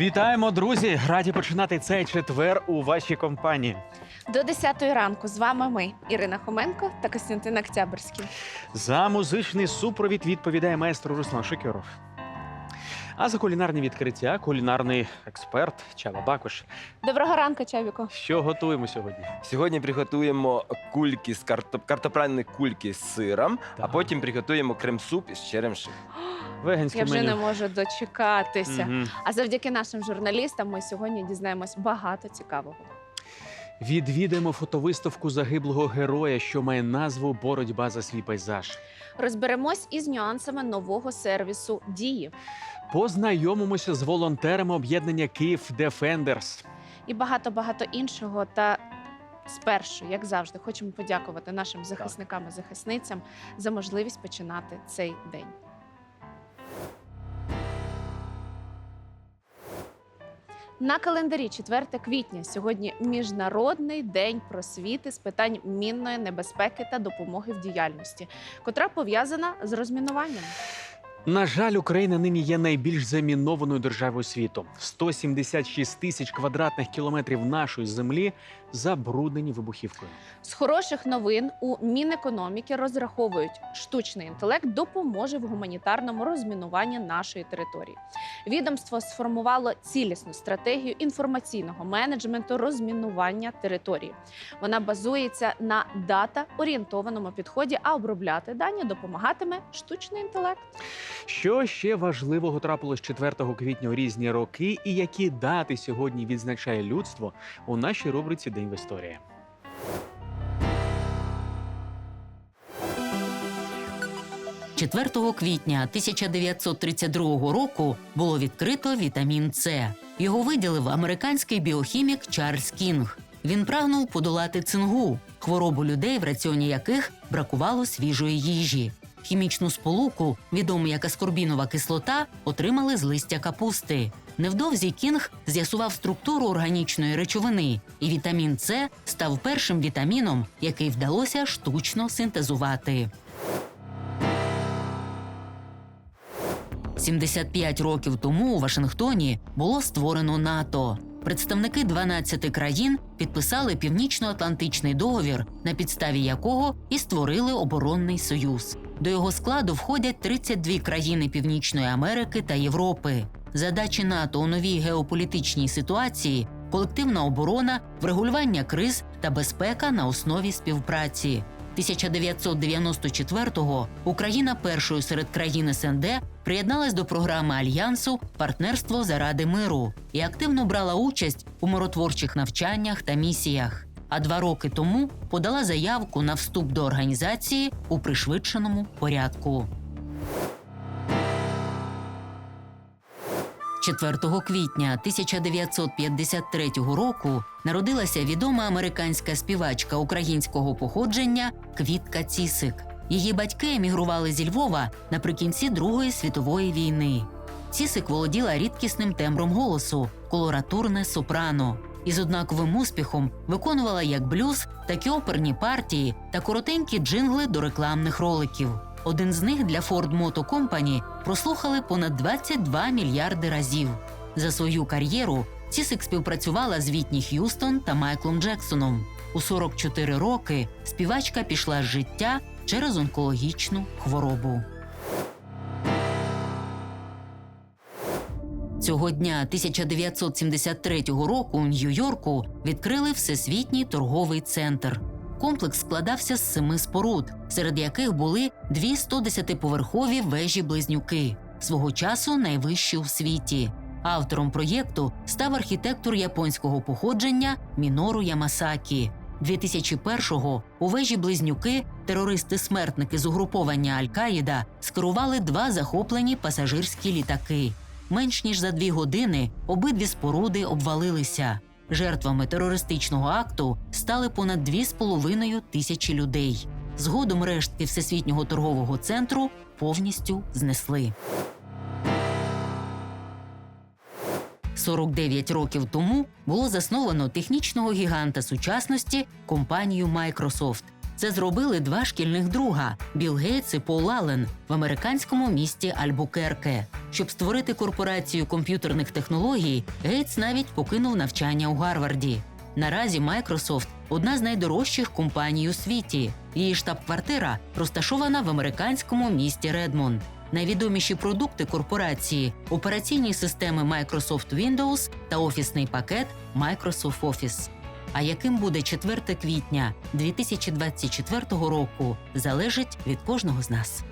Вітаємо, друзі! Раді починати цей четвер у вашій компанії. До 10 ранку з вами ми, Ірина Хоменко та Костянтин Октябрьський. За музичний супровід відповідає майстер Руслан Шикеров. А за кулінарні відкриття кулінарний експерт Чава Бакуш. Доброго ранку, Чавіко. Що готуємо сьогодні? Сьогодні приготуємо кульки з картоп... картопляні кульки з сиром, а Так. потім приготуємо крем-суп із черемши. Веганське Я вже меню. не можу дочекатися. Мгм. А завдяки нашим журналістам ми сьогодні дізнаємось багато цікавого. Відвідаємо фотовиставку загиблого героя, що має назву Боротьба за свій пейзаж. Розберемось із нюансами нового сервісу дії Познайомимося з волонтерами об'єднання Київ Defenders. і багато багато іншого. Та спершу, як завжди, хочемо подякувати нашим захисникам і захисницям за можливість починати цей день. На календарі 4 квітня сьогодні міжнародний день просвіти з питань мінної небезпеки та допомоги в діяльності, котра пов'язана з розмінуванням. На жаль, Україна нині є найбільш замінованою державою світу. 176 тисяч квадратних кілометрів нашої землі забруднені вибухівкою. З хороших новин у Мінекономіки розраховують, штучний інтелект допоможе в гуманітарному розмінуванні нашої території. Відомство сформувало цілісну стратегію інформаційного менеджменту розмінування території. Вона базується на дата-орієнтованому підході, а обробляти дані допомагатиме штучний інтелект. Що ще важливого трапилось 4 квітня у різні роки, і які дати сьогодні відзначає людство у нашій рубриці День в історії. – 4 квітня 1932 року було відкрито вітамін С. Його виділив американський біохімік Чарльз Кінг. Він прагнув подолати цингу, хворобу людей, в раціоні яких бракувало свіжої їжі. Хімічну сполуку, відому як аскорбінова кислота, отримали з листя капусти. Невдовзі Кінг з'ясував структуру органічної речовини, і вітамін С став першим вітаміном, який вдалося штучно синтезувати. 75 років тому у Вашингтоні було створено НАТО. Представники 12 країн підписали Північно-Атлантичний договір, на підставі якого і створили оборонний союз. До його складу входять 32 країни Північної Америки та Європи. Задачі НАТО у новій геополітичній ситуації колективна оборона, врегулювання криз та безпека на основі співпраці. 1994-го Україна першою серед країн СНД приєдналась до програми альянсу Партнерство заради миру і активно брала участь у миротворчих навчаннях та місіях. А два роки тому подала заявку на вступ до організації у пришвидшеному порядку. 4 квітня 1953 року народилася відома американська співачка українського походження Квітка Цісик. Її батьки емігрували зі Львова наприкінці Другої світової війни. Цісик володіла рідкісним тембром голосу, колоратурне сопрано. І з однаковим успіхом виконувала як блюз, так і оперні партії та коротенькі джингли до рекламних роликів. Один з них для Ford Motor Company прослухали понад 22 мільярди разів. За свою кар'єру Цісик співпрацювала з Вітні Х'юстон та Майклом Джексоном. У 44 роки співачка пішла з життя через онкологічну хворобу. Цього дня 1973 року у Нью-Йорку відкрили Всесвітній торговий центр. Комплекс складався з семи споруд, серед яких були дві 110-поверхові вежі-близнюки, свого часу найвищі у світі. Автором проєкту став архітектор японського походження Мінору Ямасакі. 2001-го у вежі близнюки терористи-смертники з угруповання Аль-Каїда скерували два захоплені пасажирські літаки. Менш ніж за дві години обидві споруди обвалилися. Жертвами терористичного акту стали понад 2,5 тисячі людей. Згодом рештки Всесвітнього торгового центру повністю знесли. 49 років тому було засновано технічного гіганта сучасності компанію Microsoft. Це зробили два шкільних друга Білл Гейтс і Пол Аллен в американському місті Альбукерке. Щоб створити корпорацію комп'ютерних технологій, Гейтс навіть покинув навчання у Гарварді. Наразі Microsoft – одна з найдорожчих компаній у світі. Її штаб-квартира розташована в американському місті Редмонд. Найвідоміші продукти корпорації операційні системи Microsoft Windows та офісний пакет Microsoft Office. А яким буде 4 квітня 2024 року, залежить від кожного з нас.